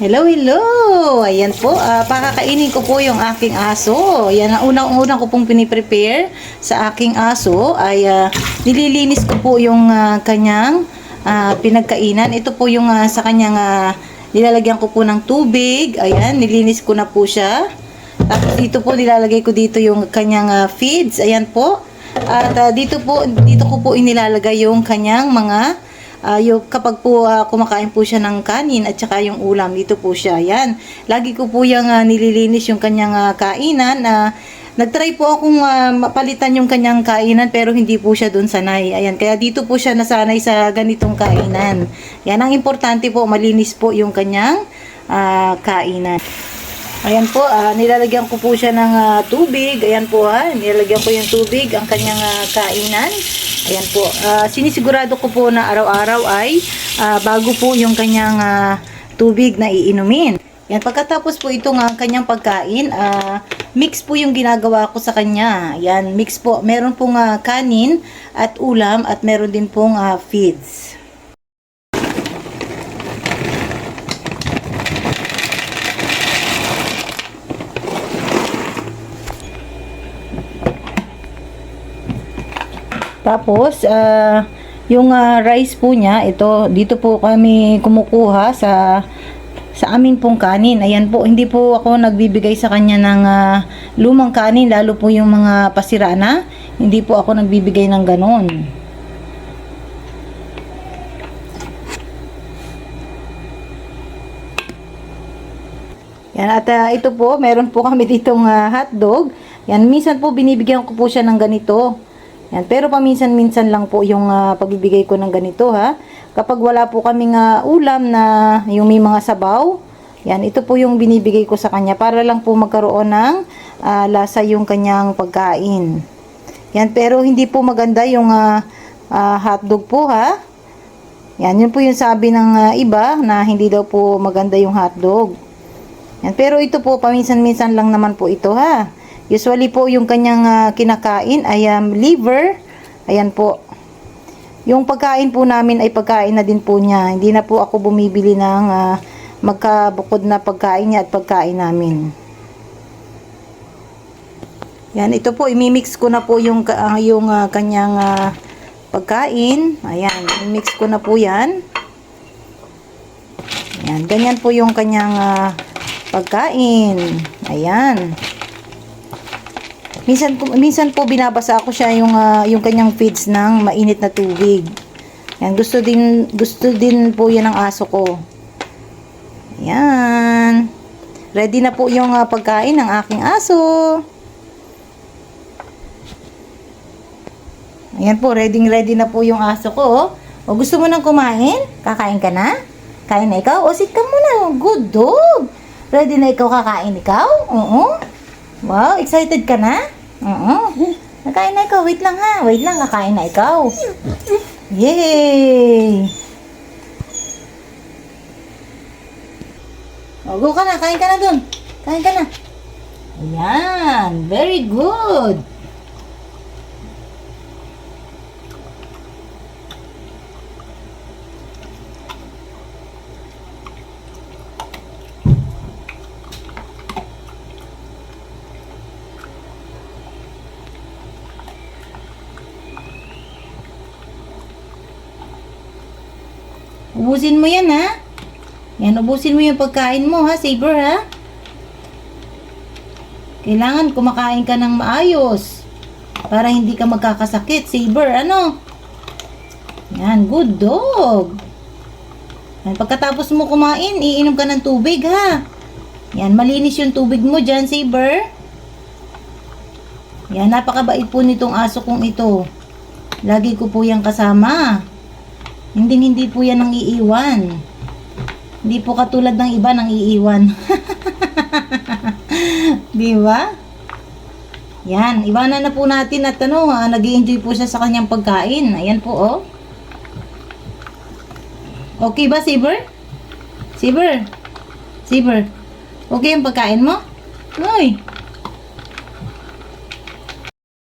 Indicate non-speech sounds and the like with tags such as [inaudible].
Hello, hello! Ayan po, ah, pakakainin ko po yung aking aso. Yan ang unang-unang ko pong piniprepare sa aking aso ay ah, nililinis ko po yung ah, kanyang ah, pinagkainan. Ito po yung ah, sa kanyang ah, nilalagyan ko po ng tubig. Ayan, nilinis ko na po siya. Tapos dito po nilalagay ko dito yung kanyang ah, feeds. Ayan po. At ah, dito po dito ko po inilalagay yung kanyang mga Ah, yung kapag po ah, kumakain po siya ng kanin at saka yung ulam, dito po siya. Yan. Lagi ko po yung ah, nililinis yung kanyang ah, kainan. na nagtry po akong ah, mapalitan yung kanyang kainan pero hindi po siya doon sanay. Ayan. Kaya dito po siya nasanay sa ganitong kainan. Yan ang importante po, malinis po yung kanyang ah, kainan. Ayan po, ah, nilalagyan ko po siya ng ah, tubig. Ayan po ha, nilalagyan ko yung tubig, ang kanyang ah, kainan. Ayan po, ah, sinisigurado ko po na araw-araw ay ah, bago po yung kanyang ah, tubig na iinumin. Yan, pagkatapos po itong ah, kanyang pagkain, ah, mix po yung ginagawa ko sa kanya. Yan, mix po. Meron pong ah, kanin at ulam at meron din pong ah, feeds. Tapos, ah, yung ah, rice po niya, ito, dito po kami kumukuha sa sa amin pong kanin. Ayan po, hindi po ako nagbibigay sa kanya ng ah, lumang kanin, lalo po yung mga pasira na. Hindi po ako nagbibigay ng ganon. Yan, at ah, ito po, meron po kami ditong ah, hotdog. Yan, minsan po binibigyan ko po siya ng ganito. Yan, pero paminsan-minsan lang po yung ah, pagbibigay ko ng ganito ha. Kapag wala po kaming ah, ulam na yung may mga sabaw, yan, ito po yung binibigay ko sa kanya para lang po magkaroon ng ah, lasa yung kanyang pagkain. Yan, pero hindi po maganda yung ah, ah, hotdog po ha. Yan, yun po yung sabi ng ah, iba na hindi daw po maganda yung hotdog. Yan, pero ito po, paminsan-minsan lang naman po ito ha. Usually po yung kanyang ah, kinakain ay um, liver. Ayan po. Yung pagkain po namin ay pagkain na din po niya. Hindi na po ako bumibili ng ah, magkabukod na pagkain niya at pagkain namin. Yan, ito po, imimix ko na po yung, ah, yung ah, kanyang ah, pagkain. Ayan, imimix ko na po yan. Ayan, ganyan po yung kanyang ah, pagkain. Ayan. Minsan po, minsan po binabasa ko siya yung ah, yung kanyang feeds ng mainit na tubig. Yan, gusto din gusto din po 'yan ng aso ko. Ayan. Ready na po yung ah, pagkain ng aking aso. Ayan po, ready ready na po yung aso ko. oh. O gusto mo nang kumain? Kakain ka na? Kain na ikaw? O sit ka muna. Good dog. Ready na ikaw kakain ikaw? Oo. Wow, excited ka na? Oo. Nakain na ikaw. Wait lang ha. Wait lang, kakain na ikaw. Yay! O, go ka na. Kain ka na dun. Kain ka na. Ayan. Very good. Ubusin mo yan, ha? Yan, ubusin mo yung pagkain mo, ha? Saber, ha? Kailangan kumakain ka ng maayos. Para hindi ka magkakasakit. Saber, ano? Yan, good dog. Yan, pagkatapos mo kumain, iinom ka ng tubig, ha? Yan, malinis yung tubig mo dyan, Saber. Yan, napakabait po nitong aso kong ito. Lagi ko po yan kasama. Hindi hindi po yan ang iiwan. Hindi po katulad ng iba nang iiwan. [laughs] Di ba? Yan, iwanan na po natin at ano, ah, nag enjoy po siya sa kanyang pagkain. Ayan po, oh. Okay ba, Saber? Saber? Saber? Okay ang pagkain mo? Uy,